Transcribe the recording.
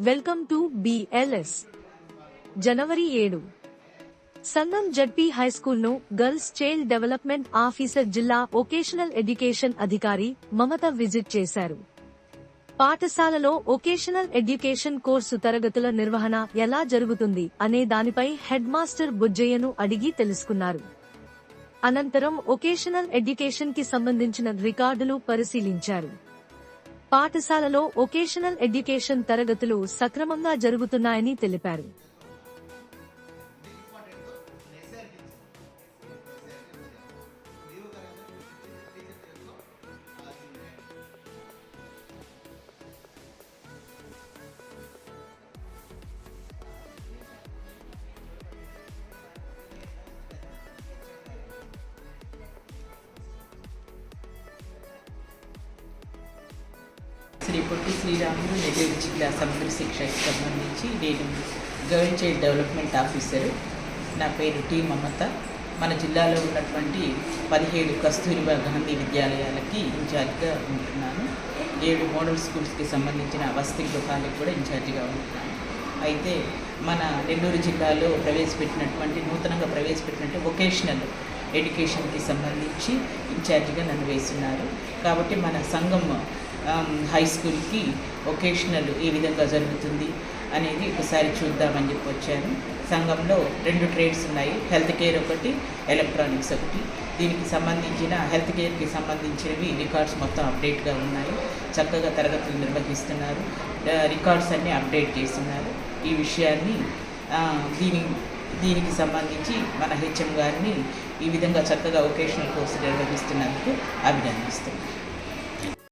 Welcome to BLS జనవరి ఏడు. Sangam ZP హైస్కూల్ను గర్ల్స్ చైల్డ్ డెవలప్మెంట్ ఆఫీసర్ జిల్లా ఒకేషనల్ ఎడ్యుకేషన్ అధికారి మమత విజిట్ చేశారు. పాఠశాలలో ఒకేషనల్ ఎడ్యుకేషన్ కోర్సు తరగతుల నిర్వహణ ఎలా జరుగుతుంది అనే దానిపై హెడ్ మాస్టర్ బుజ్జయ్యను అడిగి తెలుసుకున్నారు. అనంతరం ఒకేషనల్ ఎడ్యుకేషన్కి సంబంధించిన రికార్డులు పరిశీలించారు. పాఠశాలలో ఒకేషనల్ ఎడ్యుకేషన్ తరగతులు సక్రమంగా జరుగుతున్నాయని తెలిపారు. శ్రీ శ్రీరాములు నెల్లూరు జిల్లా సమగ్ర శిక్షకి సంబంధించి నేను గర్ల్ చైల్డ్ డెవలప్మెంట్ ఆఫీసర్. నా పేరు టి మమత. మన జిల్లాలో ఉన్నటువంటి పదిహేడు కస్తూరిబా గాంధీ విద్యాలయాలకి ఇన్ఛార్జ్గా ఉంటున్నాను. ఏడు మోడల్ స్కూల్స్కి సంబంధించిన వసతి గృహాలకు కూడా ఇన్ఛార్జిగా ఉంటున్నాను. అయితే మన నెల్లూరు జిల్లాలో ప్రవేశపెట్టినటువంటి నూతనంగా ప్రవేశపెట్టినట్టు వొకేషనల్ ఎడ్యుకేషన్కి సంబంధించి ఇన్ఛార్జిగా నన్ను వేస్తున్నారు. కాబట్టి మన సంఘం హై స్కూల్కి ఒకేషనల్ ఏ విధంగా జరుగుతుంది అనేది ఒకసారి చూద్దామని చెప్పి వచ్చాను. సంఘంలో రెండు ట్రేడ్స్ ఉన్నాయి. హెల్త్ కేర్ ఒకటి ఎలక్ట్రానిక్స్ ఒకటి. దీనికి సంబంధించిన హెల్త్ కేర్కి సంబంధించినవి రికార్డ్స్ మొత్తం అప్డేట్గా ఉన్నాయి. చక్కగా తరగతులు నిర్వహిస్తున్నారు. రికార్డ్స్ అన్నీ అప్డేట్ చేస్తున్నారు. ఈ విషయాన్ని దీని దీనికి సంబంధించి మన హెచ్ఎం గారిని ఈ విధంగా చక్కగా ఒకేషనల్ కోర్సు నిర్వహిస్తున్నందుకు అభినందిస్తున్నాను.